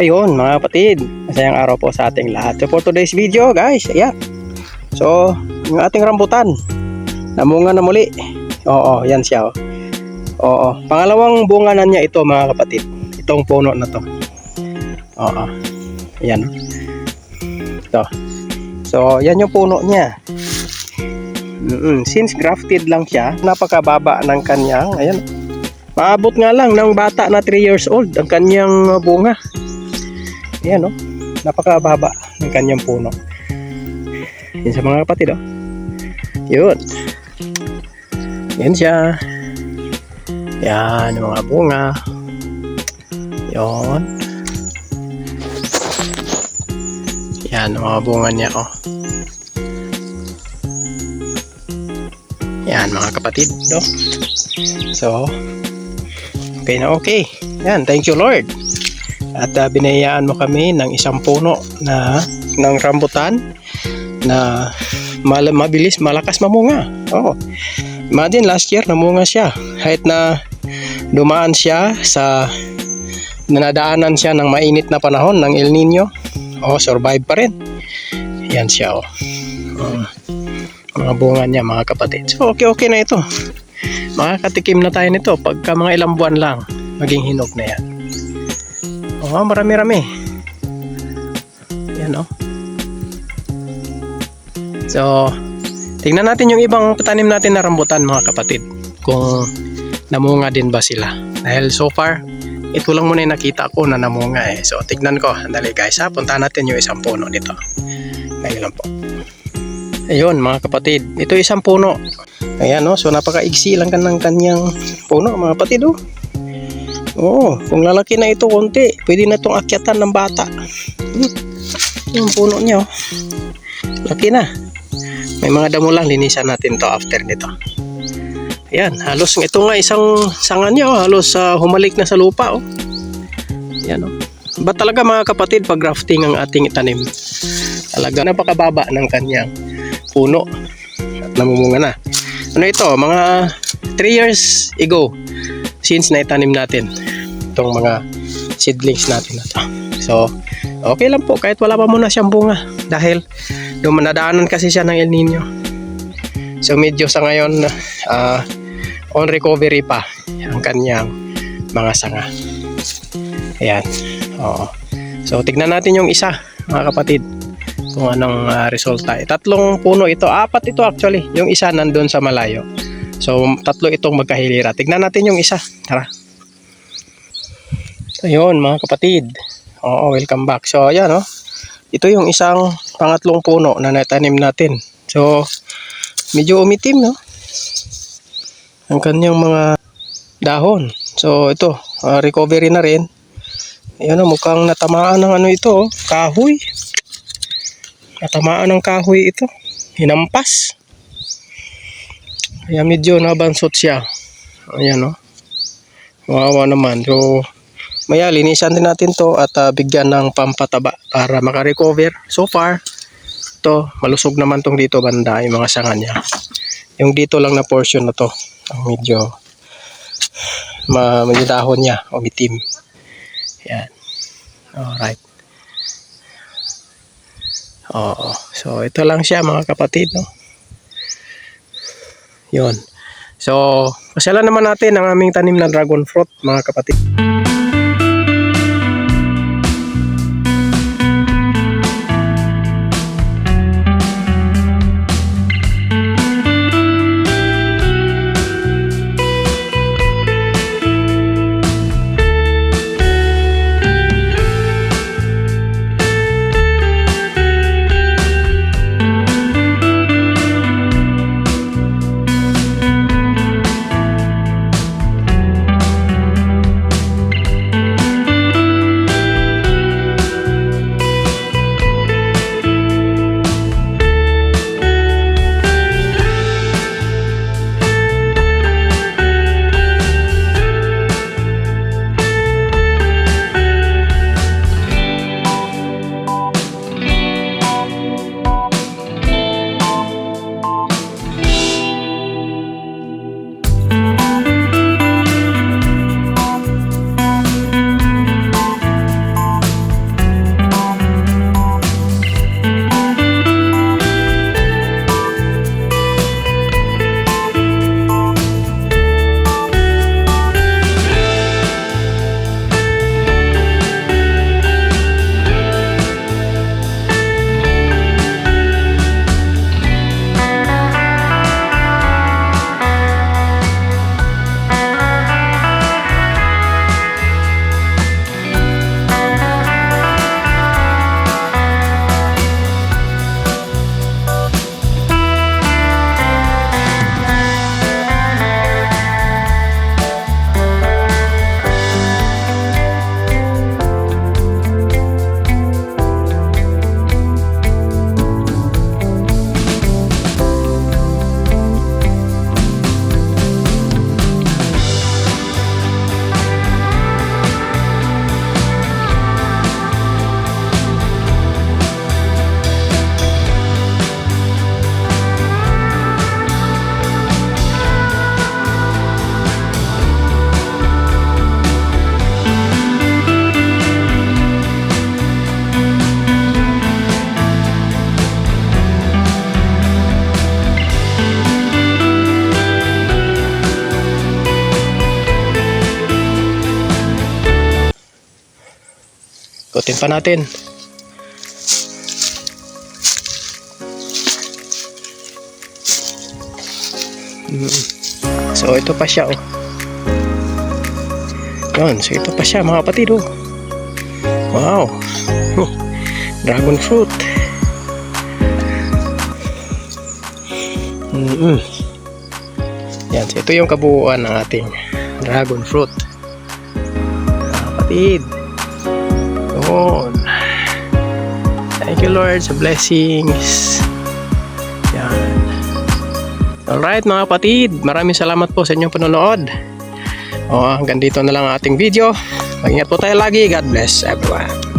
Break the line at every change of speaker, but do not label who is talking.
Ayun mga kapatid, masayang araw po sa ating lahat. So for today's video guys, ayan. So, yung ating rambutan, namunga na muli. Oo, yan siya. Oh. Oo, pangalawang bunga na niya ito mga kapatid. Itong puno na to. Oo, ayan. Ito. So, yan yung puno niya. Mm-mm. Since grafted lang siya, napakababa ng kanyang, ayan. Maabot nga lang ng bata na 3 years old ang kanyang bunga. Ayan oh. Napakababa ng kanyang puno. Yan sa mga kapatid oh. Yun. Yan siya. Yan mga bunga. Yun. Yan mga bunga niya oh. Yan mga kapatid no. So, okay na okay. Yan, thank you Lord. At uh, binayaan mo kami ng isang puno na ng rambutan na mal- mabilis, malakas mamunga. Oh. Imagine last year namunga siya. Kahit na dumaan siya sa nanadaanan siya ng mainit na panahon ng El Nino. Oh, survive pa rin. Yan siya oh. Oh. Mga bunga niya mga kapatid. So okay okay na ito. Makakatikim na tayo nito pagka mga ilang buwan lang maging hinog na yan. Oh, marami-rami. Yan oh. So, tingnan natin yung ibang tanim natin na rambutan mga kapatid. Kung namunga din ba sila. Dahil so far, ito lang muna yung nakita ko na namunga eh. So, tignan ko. Andali guys ha. Punta natin yung isang puno nito. Ngayon lang po. Ayun mga kapatid. Ito isang puno. Ayan oh. So, napaka-iksi lang ng kanyang puno mga kapatid oh. Oo, kung lalaki na ito konti, pwede na itong akyatan ng bata. Hmm. Yung puno niya, oh. laki na. May mga damo lang, linisan natin to after nito. Ayan, halos ito nga isang sanga niya, oh, halos uh, humalik na sa lupa. Oh. Ayan, oh. Ba talaga mga kapatid, pag grafting ang ating itanim, talaga napakababa ng kanyang puno at namumunga na. Ano ito, mga 3 years ago, since naitanim natin itong mga seedlings natin na to. So, okay lang po kahit wala pa muna siyang bunga dahil dumanadaanan kasi siya ng El Nino. So, medyo sa ngayon uh, on recovery pa ang kanyang mga sanga. Ayan. Oo. So, tignan natin yung isa, mga kapatid kung anong uh, resulta. Eh, tatlong puno ito, apat ito actually. Yung isa nandun sa malayo. So, tatlo itong magkahilira. Tignan natin yung isa. Tara. Ayun, mga kapatid. Oo, welcome back. So, ayan, oh. Ito yung isang pangatlong puno na natanim natin. So, medyo umitim, no? Ang kanyang mga dahon. So, ito, uh, recovery na rin. Ayun, oh, mukhang natamaan ng ano ito, oh. kahoy. Natamaan ng kahoy ito. Hinampas. Kaya medyo nabansot siya. Ayan o. Oh. Wawa naman. So, maya linisan din natin to at uh, bigyan ng pampataba para makarecover. So far, to malusog naman tong dito banda yung mga sanga niya. Yung dito lang na portion na to, ang medyo ma medyo dahon niya, umitim. Yan. Alright. Oo. So, ito lang siya mga kapatid, no? Yun. So, pasyalan naman natin ang aming tanim na dragon fruit, mga kapatid. Ikutin pa natin. Mm. So ito pa siya oh. Yun, so ito pa siya mga kapatid oh. Wow. Dragon fruit. Mm Yan, so ito yung kabuuan ng ating dragon fruit. Mga kapatid. Yun. Thank you Lord sa blessings. Yan. Alright mga kapatid, maraming salamat po sa inyong panonood. O, hanggang dito na lang ang ating video. Mag-ingat po tayo lagi. God bless everyone.